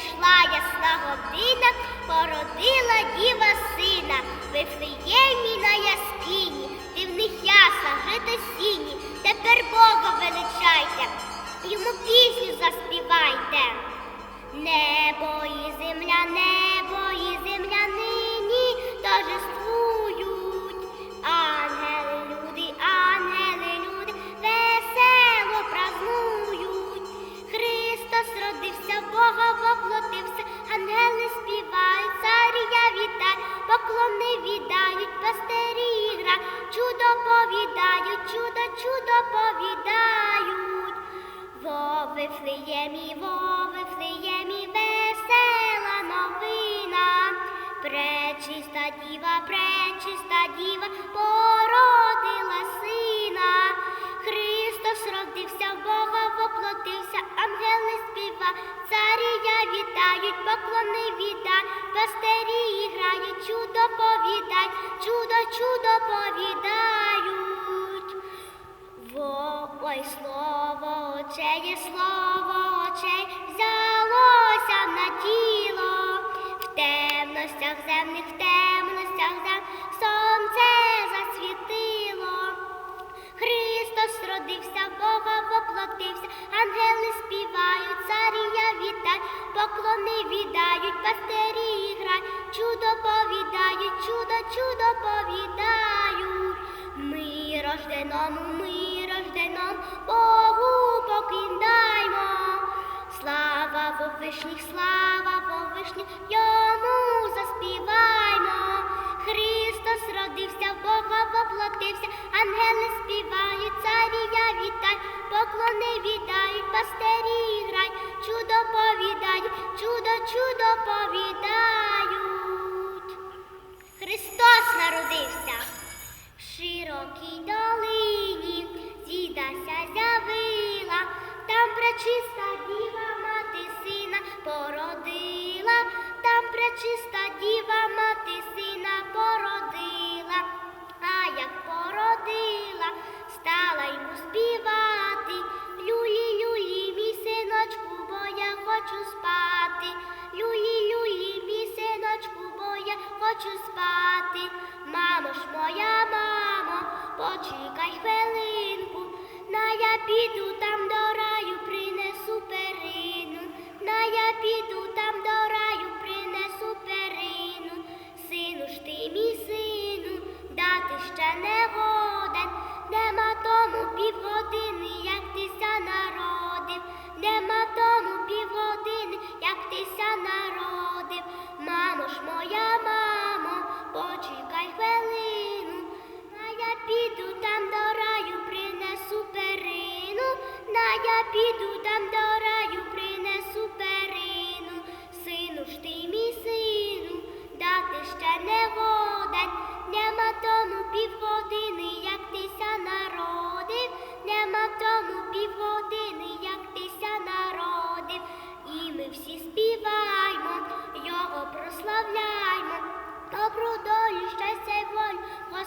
прийшла ясна година, породила діва сина, Вифлеємі на яскині, ти в них ясна жито сіні, тепер Бога величайте, йому пісню заспівайте. Небо і земля, небо і земля нині торжествують. Вифлеємі, во Вифлеємі, весела новина. Пречиста діва, пречиста діва, породила сина. Христос родився, Бога воплотився, ангели співа, царія вітають, поклони віддають, пастирі грають, чудо повідають, чудо, чудо повідають. Ой, слово очеє, слово очей взялося на тіло, в темностях земних, в темностях зем сонце засвітило. Христос родився, Бога воплотився, ангели співають, царія вітають, поклони віддають, пастирі грають, чудо повідають, чудо, чудо повідають. Ми рожденому, ми рожденому, Богу покидаймо. Слава вовишніх, слава вовишніх, йому заспіваймо. Христос родився, Бога воплотився, ангели співають, царія вітають, поклони віддають, пастирі грають, чудо повідають, чудо, чудо повідають. На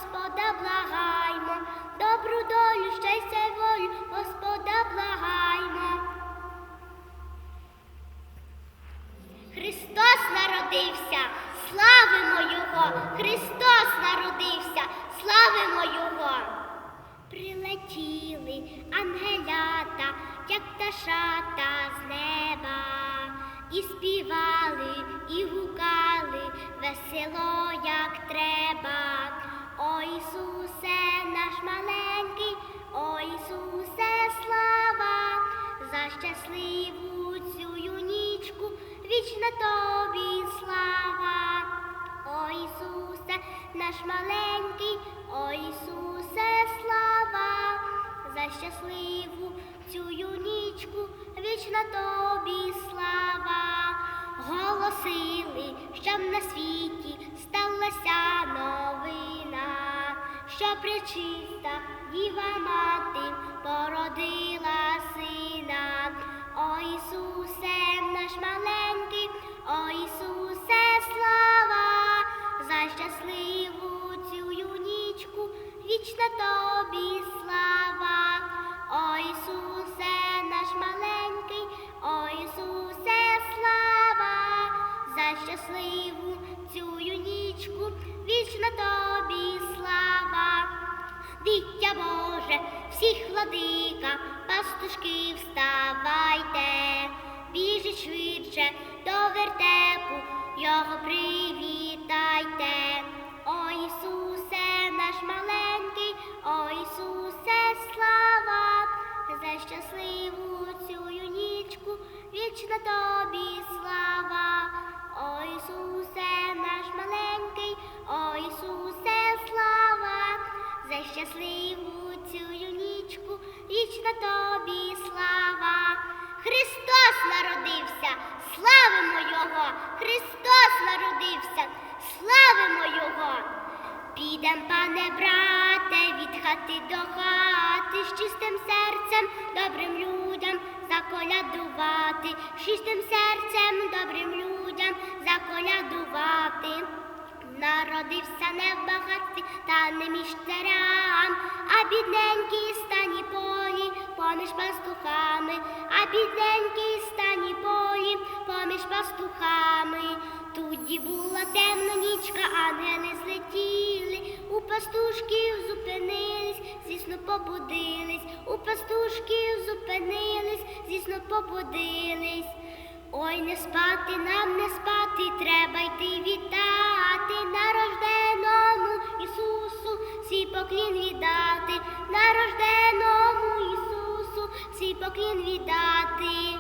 Господа благаймо, добру долю, щастя й волю, Господа благаймо. Христос народився, славимо Його! Христос народився, славимо Його! Прилетіли ангелята, як пташата з неба, і співали, і гукали весело, як треба. Наш маленький, о Ісусе, слава, за щасливу цю юнічку, вічна тобі слава. Голосили, щоб на світі сталася новина, що пречиста діва мати породила сина. О Ісусе, наш маленький, слава. О Ісусе, наш маленький, о Ісусе, слава, за щасливу цю юнічку, вічна тобі слава. Дитя Боже, всіх владика, пастушки, вставайте, біжіть швидше до вертепу, його привітайте. О Ісусе, наш маленький, о Ісусе, слава, за щасливу цю юнічку, вічна тобі слава. О Ісусе, наш маленький, о Ісусе, слава, за щасливу цю юнічку, вічна тобі слава. Христос народився, славимо Його! Христос народився, славимо Його! Підем, пане брате, від хати до хати, з чистим серцем, добрим людям заколядувати, з чистим серцем, добрим людям заколядувати. Народився не в багатстві, та не між а бідненький стані полі поміж пастухами, а бідненький стані полі поміж пастухами. Тоді була темна нічка, ангели злетіли, у пастушків зупинились, звісно, побудились, у пастушків зупинились, звісно, побудились. Ой, не спати нам, не спати, треба йти вітати нарожденому Ісусу, свій поклін віддати, нарожденому Ісусу, свій поклін віддати.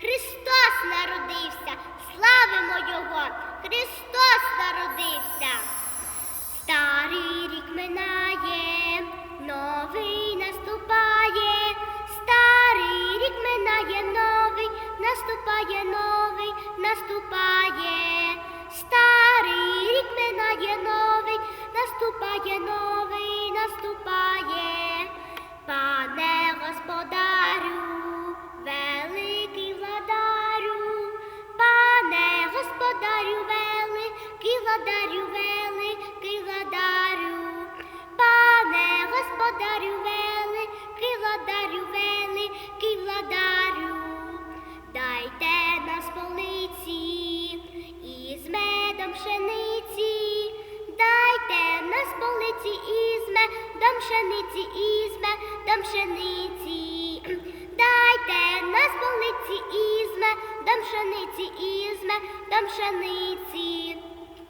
Христос народився, славимо Його, Христос народився. Медом пшениці.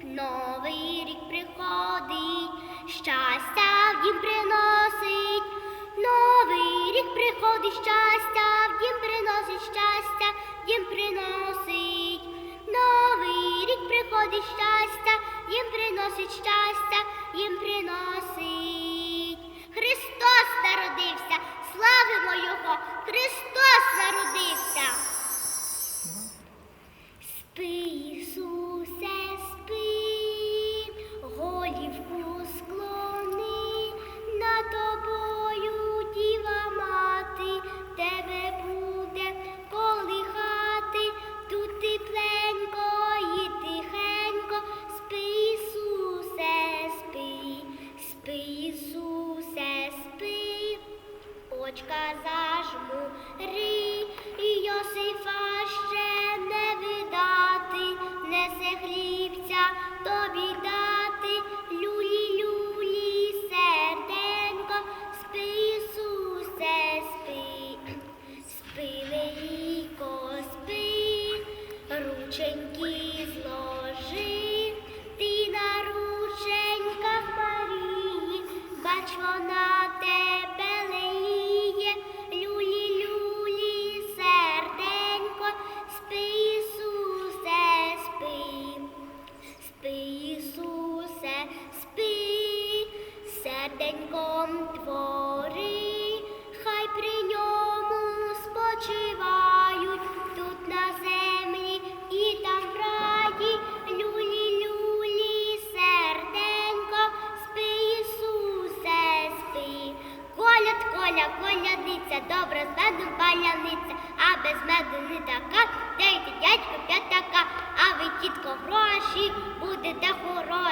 Новий рік приходить, щастя в дім приносить. Новий рік приходить, щастя в дім приносить, щастя в дім приносить. Новий рік приходить, щастя, їм приносить щастя, їм приносить. Христос народився, славимо Його,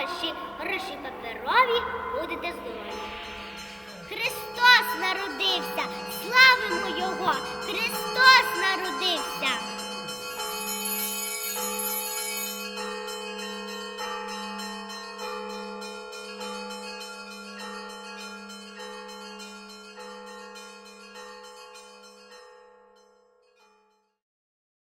гроші, гроші паперові, будете здорові. Христос народився, славимо Його!